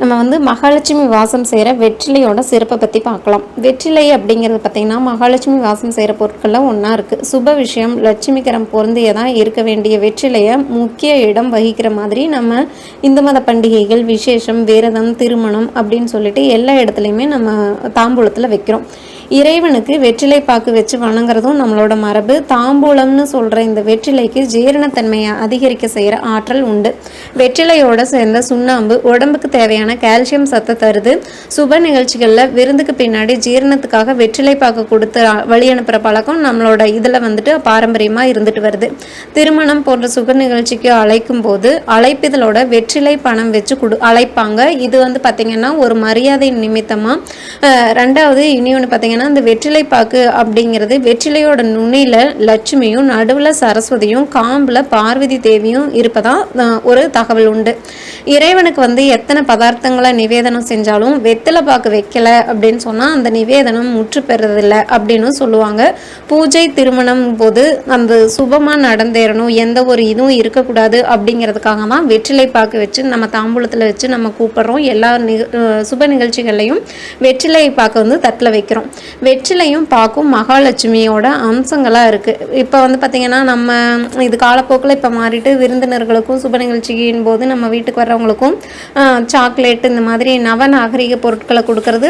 நம்ம வந்து மகாலட்சுமி வாசம் செய்கிற வெற்றிலையோட சிறப்பை பற்றி பார்க்கலாம். வெற்றிலை அப்படிங்கிறது பார்த்திங்கன்னா மகாலட்சுமி வாசம் செய்கிற பொருட்களில் ஒன்றா இருக்குது சுப விஷயம் லட்சுமிகரம் பொருந்தியதான் இருக்க வேண்டிய வெற்றிலையை முக்கிய இடம் வகிக்கிற மாதிரி நம்ம இந்து மத பண்டிகைகள் விசேஷம் விரதம் திருமணம் அப்படின்னு சொல்லிட்டு எல்லா இடத்துலையுமே நம்ம தாம்பூலத்தில் வைக்கிறோம். இறைவனுக்கு வெற்றிலை பாக்கு வச்சு வணங்குறதும் நம்மளோட மரபு. தாம்பூலம்னு சொல்கிற இந்த வெற்றிலைக்கு ஜீரணத்தன்மையை அதிகரிக்க செய்கிற ஆற்றல் உண்டு. வெற்றிலையோட சேர்ந்த சுண்ணாம்பு உடம்புக்கு தேவையான கால்சியம் சத்தை தருது. சுப நிகழ்ச்சிகளில் விருந்துக்கு பின்னாடி ஜீரணத்துக்காக வெற்றிலை பாக்கு கொடுத்து வழி அனுப்புகிற பழக்கம் நம்மளோட இதில் வந்துட்டு பாரம்பரியமாக இருந்துட்டு வருது. திருமணம் போன்ற சுப நிகழ்ச்சிக்கு அழைக்கும் போது அழைப்பிதழோட வெற்றிலை பணம் வச்சு கொடு அழைப்பாங்க. இது வந்து பார்த்திங்கன்னா ஒரு மரியாதை நிமித்தமாக ரெண்டாவது இன்னொன்று பார்த்திங்கன்னா பார்த்தீங்கன்னா இந்த வெற்றிலை பாக்கு அப்படிங்கிறது வெற்றிலையோட நுனியில் லட்சுமியும் நடுவில் சரஸ்வதியும் காம்பில் பார்வதி தேவியும் இருப்பதா ஒரு தகவல் உண்டு. இறைவனுக்கு வந்து எத்தனை பதார்த்தங்களை நிவேதனம் செஞ்சாலும் வெற்றிலை பாக்கு வைக்கல அப்படின்னு சொன்னால் அந்த நிவேதனம் முற்று பெறதில்லை அப்படின்னு சொல்லுவாங்க. பூஜை திருமணம் போது அந்த சுபமாக நடந்தேறணும் எந்த ஒரு இதுவும் இருக்கக்கூடாது அப்படிங்கிறதுக்காக தான் வெற்றிலை பாக்கு வச்சு நம்ம தாம்பூலத்தில் வச்சு நம்ம கூப்பிட்றோம். எல்லா நிக சுப நிகழ்ச்சிகள்லையும் வெற்றிலை பாக்கு வந்து தட்டில் வைக்கிறோம். வெற்றிலையும் பாக்கும் மகாலட்சுமியோட அம்சங்களாக இருக்குது இப்போ வந்து பார்த்திங்கன்னா நம்ம இது காலப்போக்கில் இப்போ மாறிட்டு விருந்தினர்களுக்கும் சுப நிகழ்ச்சியின் போது நம்ம வீட்டுக்கு வர்றவங்களுக்கும் சாக்லேட் இந்த மாதிரி நவ நாகரிக பொருட்களை கொடுக்கறது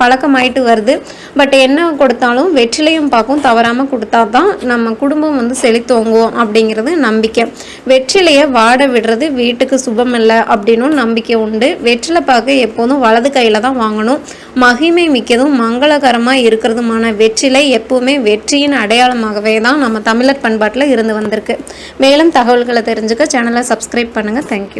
பழக்கமாயிட்டு வருது. பட் என்ன கொடுத்தாலும் வெற்றிலையும் பார்க்கும் தவறாமல் கொடுத்தா தான் நம்ம குடும்பம் வந்து செழித்தோங்குவோம் அப்படிங்கிறது நம்பிக்கை. வெற்றிலையை வாட விடுறது வீட்டுக்கு சுபம் இல்லை அப்படின்னும் நம்பிக்கை உண்டு. வெற்றிலை பார்க்க எப்போதும் வலது கையில் தான் வாங்கணும். மகிமை மிக்கதும் மங்களகரம் ஆதாரமாக இருக்கிறதுமான வெற்றிலை எப்பவுமே வெற்றியின் அடையாளமாகவே தான் நம்ம தமிழர் பண்பாட்டில் இருந்து வந்திருக்கு. மேலும் தகவல்களை தெரிஞ்சுக்க சேனலை சப்ஸ்கிரைப் பண்ணுங்கள் தேங்க்யூ